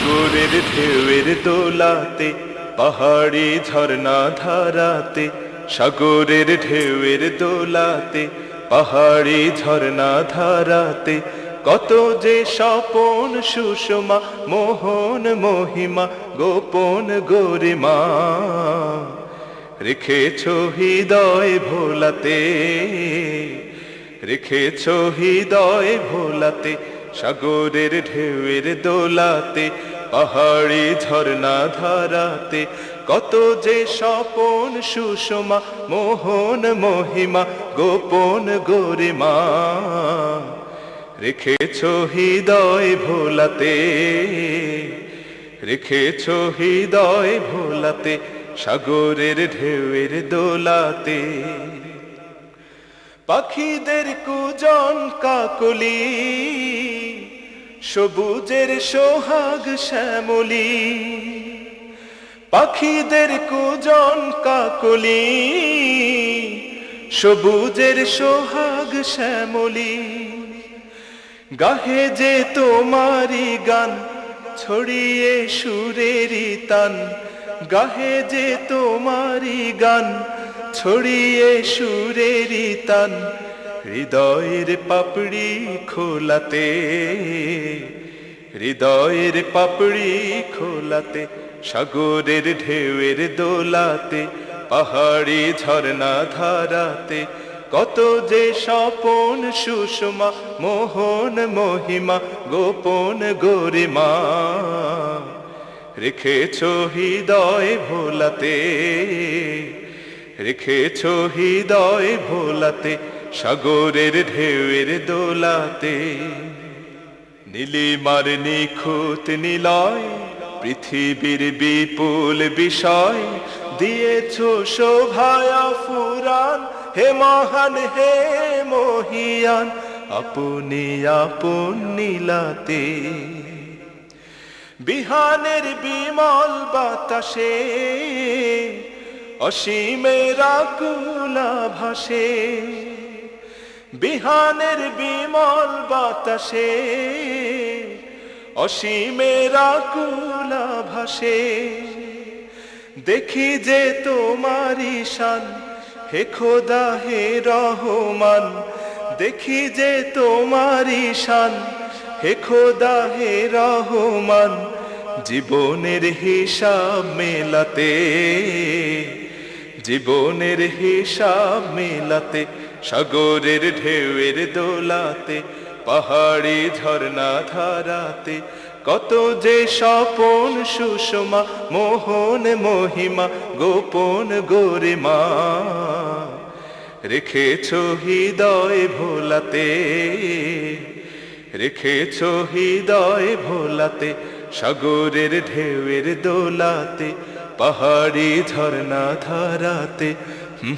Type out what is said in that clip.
সাগরের ঢেউয়ের দোলাতে, পাহাড়ি ঝর্ণা ধারাতে, সাগরের ঢেউয়ের দোলাতে, পাহাড়ি ঝর্ণা ধারাতে, কত যে স্বপন সুষমা, মোহন মহিমা, গোপন গরিমা। রেখেছ হৃদয় ভোলাতে, রেখেছ হৃদয় ভোলাতে সাগরের ঢেউয়ের দোলাতে, পাহাড়ি ঝর্ণা ধারাতে, কত যে স্বপন সুষমা, মোহন মহিমা, গোপন গরিমা। রেখেছ হৃদয় ভোলাতে, রেখেছ হৃদয় ভোলাতে, সাগরের ঢেউয়ের দোলাতে। পাখিদের কুজন কাকলি, সবুজের সোহাগ শ্যামলি। পাখিদের কুজন কাকলি, সবুজের সোহাগ শ্যামলি। গাহে যে তোমারি গান, ছড়িয়ে সুরেরি তান। গাহে যে তোমারি গান ছড়িয়ে সুরেরি তান, হৃদয়ের পাপড়ি খোলাতে। হৃদয়ের পাপড়ি খোলাতে, সাগরের ঢেউয়ের দোলাতে, পাহাড়ি ঝর্ণা ধারাতে। কত যে স্বপন সুষমা, মোহন মহিমা, গোপন গরিমা। রেখেছ হৃদয় ভোলাতে রেখেছ হৃদয় ভোলাতে, সাগরের ঢেউয়ের দোলাতে। নীলিমার নিখুঁত নিলয়, পৃথিবীর বিপুল বিষয়। দিয়েছ শোভায়া ফুরান, হে মহান, হে মহিয়ান, আপনি আপন নীলাতে। বিহানের বিমল বাতাসে অসীমের আকুলা ভাসে বিহানের বিমল বাতাসে অসীমের আকুলা ভাসে দেখি যে তোমারি শান, হে খোদা, হে রহমান। দেখি যে তোমারি শান, হে খোদা, হে রহমান। জীবনের হিসাব মেলাতে জীবনের হিসাব মেলাতে, সাগরের ঢেউয়ের দোলাতে, পাহাড়ি ঝর্ণা ধারাতে, কত যে স্বপন সুষমা, মোহন মহিমা, গোপন গরিমা। রেখেছ হৃদয় ভোলাতে, রেখেছ হৃদয় ভোলাতে, সাগরের ঢেউয়ের দোলাতে পাহাড়ি ঝর্ণা ধারাতে হুম